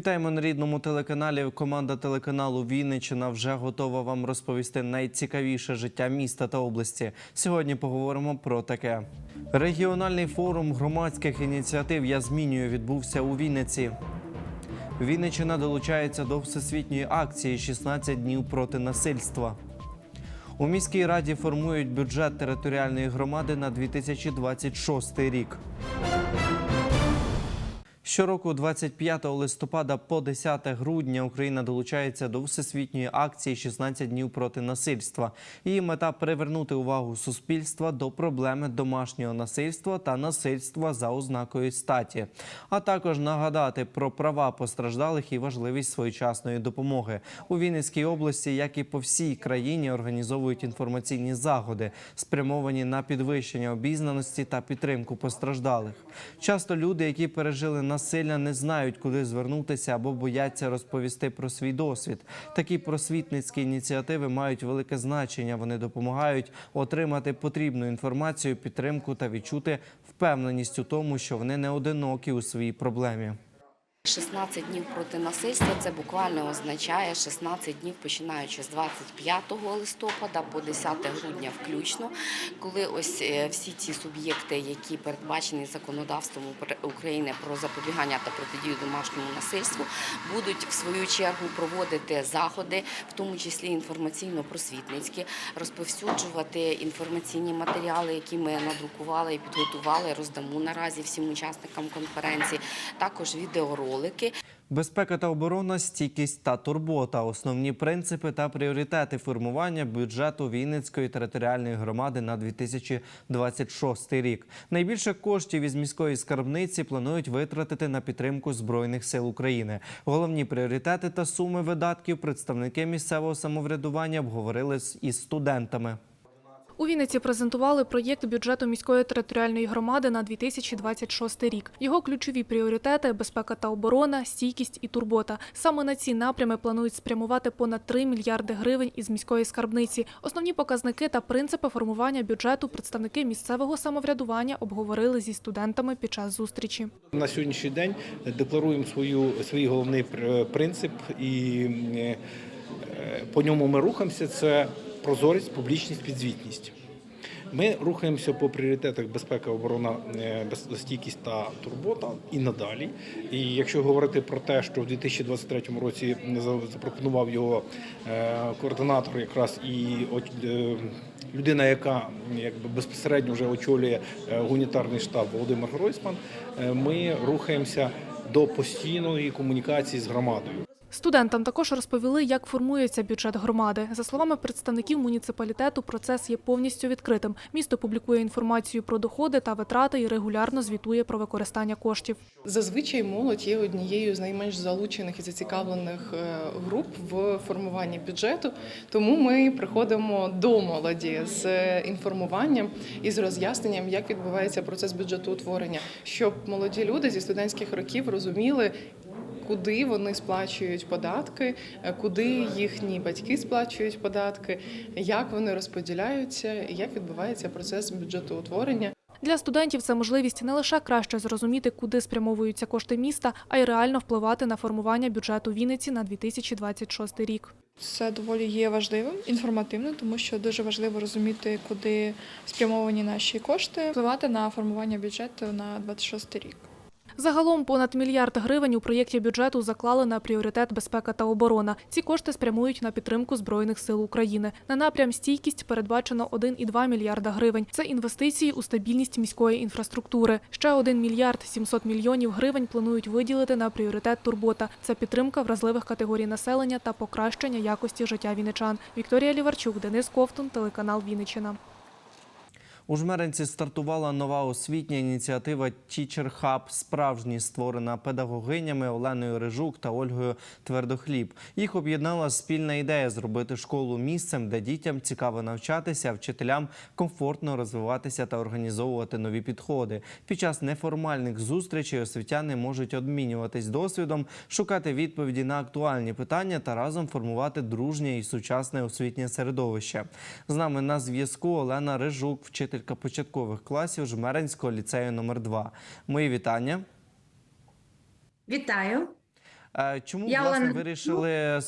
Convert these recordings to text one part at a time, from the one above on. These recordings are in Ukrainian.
Вітаємо на рідному телеканалі. Команда телеканалу Вінниччина вже готова вам розповісти найцікавіше життя міста та області. Сьогодні поговоримо про таке. Регіональний форум громадських ініціатив Я змінюю відбувся у Вінниці. Вінниччина долучається до всесвітньої акції «16 днів проти насильства. У міській раді формують бюджет територіальної громади на 2026 рік. Щороку, 25 листопада по 10 грудня, Україна долучається до всесвітньої акції «16 днів проти насильства. Її мета привернути увагу суспільства до проблеми домашнього насильства та насильства за ознакою статі, а також нагадати про права постраждалих і важливість своєчасної допомоги. У Вінницькій області, як і по всій країні, організовують інформаційні заходи, спрямовані на підвищення обізнаності та підтримку постраждалих. Часто люди, які пережили насилля, не знають, куди звернутися або бояться розповісти про свій досвід. Такі просвітницькі ініціативи мають велике значення. Вони допомагають отримати потрібну інформацію, підтримку та відчути впевненість у тому, що вони не одинокі у своїй проблемі. 16 днів проти насильства це буквально означає 16 днів, починаючи з 25 листопада по 10 грудня включно, коли ось е, всі ці суб'єкти, які передбачені законодавством України про запобігання та протидію домашньому насильству, будуть в свою чергу проводити заходи, в тому числі інформаційно-просвітницькі, розповсюджувати інформаційні матеріали, які ми надрукували і підготували, роздамо наразі всім учасникам конференції, також відеоролики. Безпека та оборона, стійкість та турбота основні принципи та пріоритети формування бюджету Вінницької територіальної громади на 2026 рік. Найбільше коштів із міської скарбниці планують витратити на підтримку збройних сил України. Головні пріоритети та суми видатків представники місцевого самоврядування обговорили із студентами. У Вінниці презентували проєкт бюджету міської територіальної громади на 2026 рік. Його ключові пріоритети безпека та оборона, стійкість і турбота. Саме на ці напрями планують спрямувати понад 3 мільярди гривень із міської скарбниці. Основні показники та принципи формування бюджету представники місцевого самоврядування обговорили зі студентами під час зустрічі. На сьогоднішній день декларуємо свою, свій головний пр- принцип, і е, по ньому ми рухаємося. Це прозорість, публічність, підзвітність. Ми рухаємося по пріоритетах безпека, оборона, е, стійкість та турбота і надалі. І якщо говорити про те, що в 2023 році за- запропонував його е, координатор, якраз і е, людина, яка якби безпосередньо вже очолює гуманітарний штаб Володимир Гройсман, ми рухаємося до постійної комунікації з громадою. Студентам також розповіли, як формується бюджет громади. За словами представників муніципалітету, процес є повністю відкритим. Місто публікує інформацію про доходи та витрати і регулярно звітує про використання коштів. Зазвичай молодь є однією з найменш залучених і зацікавлених е, груп в формуванні бюджету. Тому ми приходимо до молоді з е, інформуванням і з роз'ясненням, як відбувається процес бюджетоутворення, щоб молоді люди зі студентських років розуміли. Куди вони сплачують податки, е, куди їхні батьки сплачують податки, як вони розподіляються, як відбувається процес бюджетоутворення. Для студентів це можливість не лише краще зрозуміти, куди спрямовуються кошти міста, а й реально впливати на формування бюджету Вінниці на 2026 рік. Це доволі є важливим, інформативним, тому що дуже важливо розуміти, куди спрямовані наші кошти, впливати на формування бюджету на 26 рік. Загалом понад мільярд гривень у проєкті бюджету заклали на пріоритет безпека та оборона. Ці кошти спрямують на підтримку збройних сил України. На напрям стійкість передбачено 1,2 мільярда гривень. Це інвестиції у стабільність міської інфраструктури. Ще 1 мільярд 700 мільйонів гривень планують виділити на пріоритет турбота. Це підтримка вразливих категорій населення та покращення якості життя вінничан. Вікторія Ліварчук, Денис Ковтун, телеканал Вінниччина. У Жмеринці стартувала нова освітня ініціатива Teacher Hub справжній створена педагогинями Оленою Рижук та Ольгою Твердохліб. Їх об'єднала спільна ідея зробити школу місцем, де дітям цікаво навчатися, а вчителям комфортно розвиватися та організовувати нові підходи. Під час неформальних зустрічей освітяни можуть обмінюватись досвідом, шукати відповіді на актуальні питання та разом формувати дружнє і сучасне освітнє середовище. З нами на зв'язку Олена Рижук, вчителька початкових класів Жмеринського ліцею номер 2 Мої вітання. Вітаю. Е, Чому Я, власне Олена, вирішили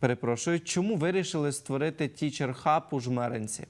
перепрошую, чому вирішили створити Teacher Hub у Жмеринці?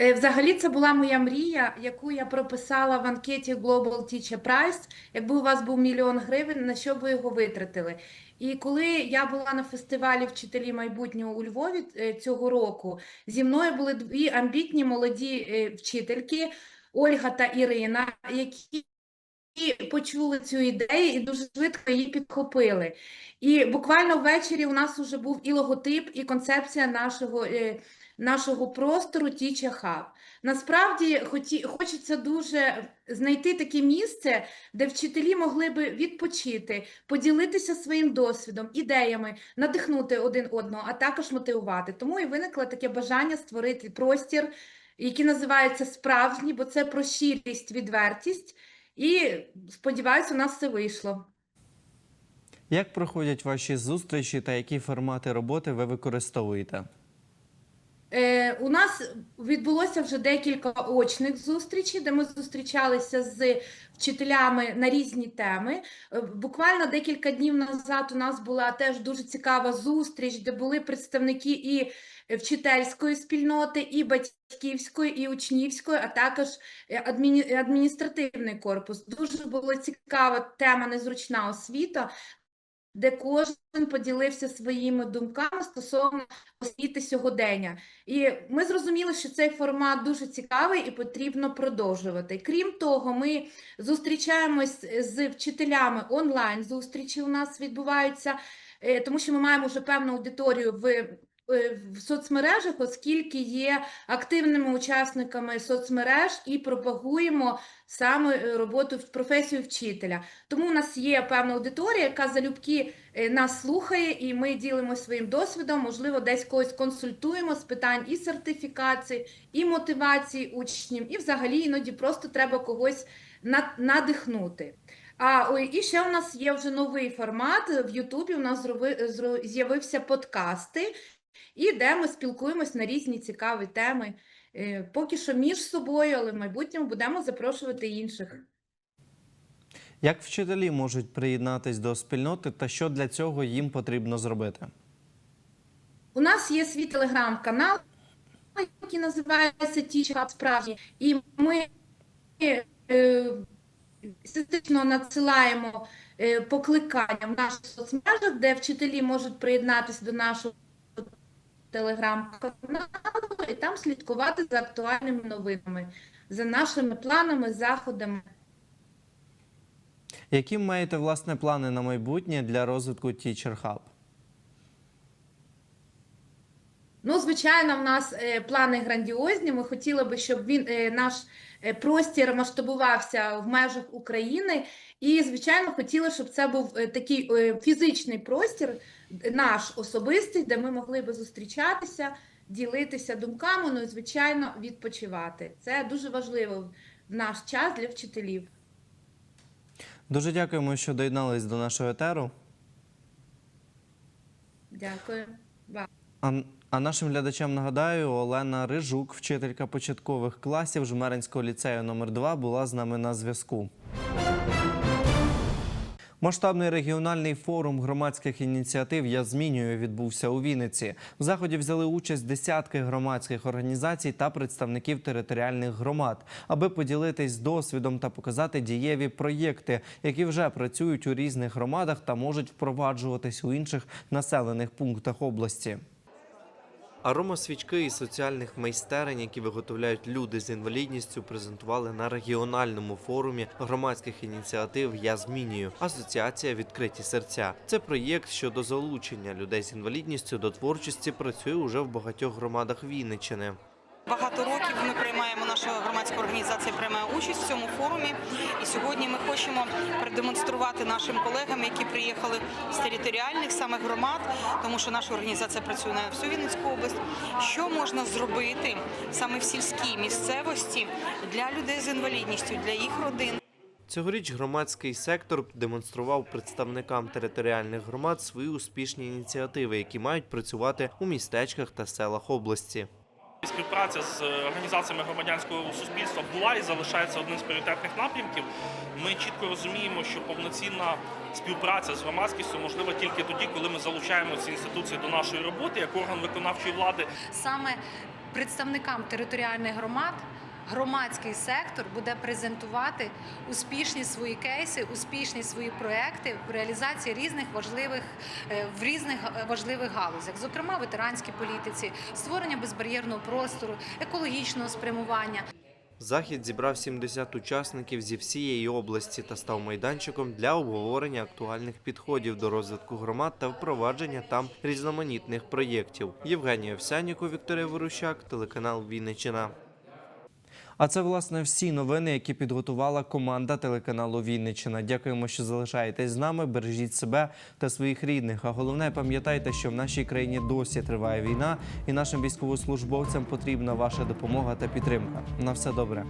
Е, Взагалі, це була моя мрія, яку я прописала в анкеті Global Teacher Prize. Якби у вас був мільйон гривень, на що ви його витратили? І коли я була на фестивалі вчителі майбутнього у Львові е, цього року, зі мною були дві амбітні молоді е, вчительки Ольга та Ірина, які почули цю ідею і дуже швидко її підхопили. І буквально ввечері у нас вже був і логотип, і концепція нашого. Нашого простору Teacher Hub. Насправді хоті, хочеться дуже знайти таке місце, де вчителі могли би відпочити, поділитися своїм досвідом, ідеями, надихнути один одного, а також мотивувати. Тому і виникло таке бажання створити простір, який називається справжній, бо це про щирість, відвертість. І сподіваюся, у нас все вийшло. Як проходять ваші зустрічі та які формати роботи ви використовуєте? Е, у нас відбулося вже декілька очних зустрічей, де ми зустрічалися з вчителями на різні теми. Е, Буквально декілька днів назад у нас була теж дуже цікава зустріч, де були представники і вчительської спільноти, і батьківської, і учнівської, а також е, адміністративний корпус. Дуже була цікава тема незручна освіта. Де кожен поділився своїми думками стосовно освіти сьогодення. І ми зрозуміли, що цей формат дуже цікавий і потрібно продовжувати. Крім того, ми зустрічаємось з вчителями онлайн. Зустрічі у нас відбуваються, е, тому що ми маємо вже певну аудиторію в. Е, В соцмережах, оскільки є активними учасниками соцмереж і пропагуємо саме е, роботу в професію вчителя. Тому у нас є певна аудиторія, яка залюбки е, нас слухає, і ми ділимося своїм досвідом. Можливо, десь когось консультуємо з питань і сертифікації, і мотивації учнів, і взагалі іноді просто треба когось надихнути. А і ще у нас є вже новий формат в Ютубі. У нас з'явився подкасти, і де ми спілкуємось на різні цікаві теми. Е, Поки що між собою, але в майбутньому будемо запрошувати інших. Як вчителі можуть приєднатись до спільноти та що для цього їм потрібно зробити? У нас є свій телеграм-канал, який називається Hub справжній, і ми е, надсилаємо е, покликання в наших соцмережах, де вчителі можуть приєднатися до нашого телеграм-каналу і там слідкувати за актуальними новинами, за нашими планами, заходами. Які маєте власне плани на майбутнє для розвитку Teacher Hub? Ну, звичайно, в нас е, плани грандіозні. Ми хотіли би, щоб він е, наш простір масштабувався в межах України. І, звичайно, хотіли, щоб це був е, такий е, фізичний простір, е, наш особистий, де ми могли би зустрічатися, ділитися думками, ну і звичайно відпочивати. Це дуже важливо в наш час для вчителів. Дуже дякуємо, що доєднались до нашого етеру. Дякую. вам. А, а нашим глядачам нагадаю, Олена Рижук, вчителька початкових класів Жмеринського ліцею номер 2 була з нами на зв'язку. Масштабний регіональний форум громадських ініціатив Я змінюю відбувся у Вінниці. В заході взяли участь десятки громадських організацій та представників територіальних громад, аби поділитись досвідом та показати дієві проєкти, які вже працюють у різних громадах та можуть впроваджуватись у інших населених пунктах області. Аромасвічки і соціальних майстерень, які виготовляють люди з інвалідністю, презентували на регіональному форумі громадських ініціатив Я змінюю Асоціація відкриті серця. Це проєкт щодо залучення людей з інвалідністю до творчості працює уже в багатьох громадах Вінниччини. Багато наша громадська організація приймає участь в цьому форумі. І сьогодні ми хочемо продемонструвати нашим колегам, які приїхали з територіальних саме громад, тому що наша організація працює на всю Вінницьку область. Що можна зробити саме в сільській місцевості для людей з інвалідністю, для їх родин. Цьогоріч громадський сектор демонстрував представникам територіальних громад свої успішні ініціативи, які мають працювати у містечках та селах області. Співпраця з організаціями громадянського суспільства була і залишається одним з пріоритетних напрямків. Ми чітко розуміємо, що повноцінна співпраця з громадськістю можлива тільки тоді, коли ми залучаємо ці інституції до нашої роботи як орган виконавчої влади. саме представникам територіальних громад громадський сектор буде презентувати успішні свої кейси, успішні свої проекти в реалізації різних важливих е, в різних е, важливих галузях, зокрема ветеранській політиці, створення безбар'єрного простору, екологічного спрямування. Захід зібрав 70 учасників зі всієї області та став майданчиком для обговорення актуальних підходів до розвитку громад та впровадження там різноманітних проєктів. Євгенія Овсянніко, Вікторія Ворущак, телеканал Вінниччина. А це власне всі новини, які підготувала команда телеканалу Вінниччина. Дякуємо, що залишаєтесь з нами. Бережіть себе та своїх рідних. А головне, пам'ятайте, що в нашій країні досі триває війна, і нашим військовослужбовцям потрібна ваша допомога та підтримка. На все добре.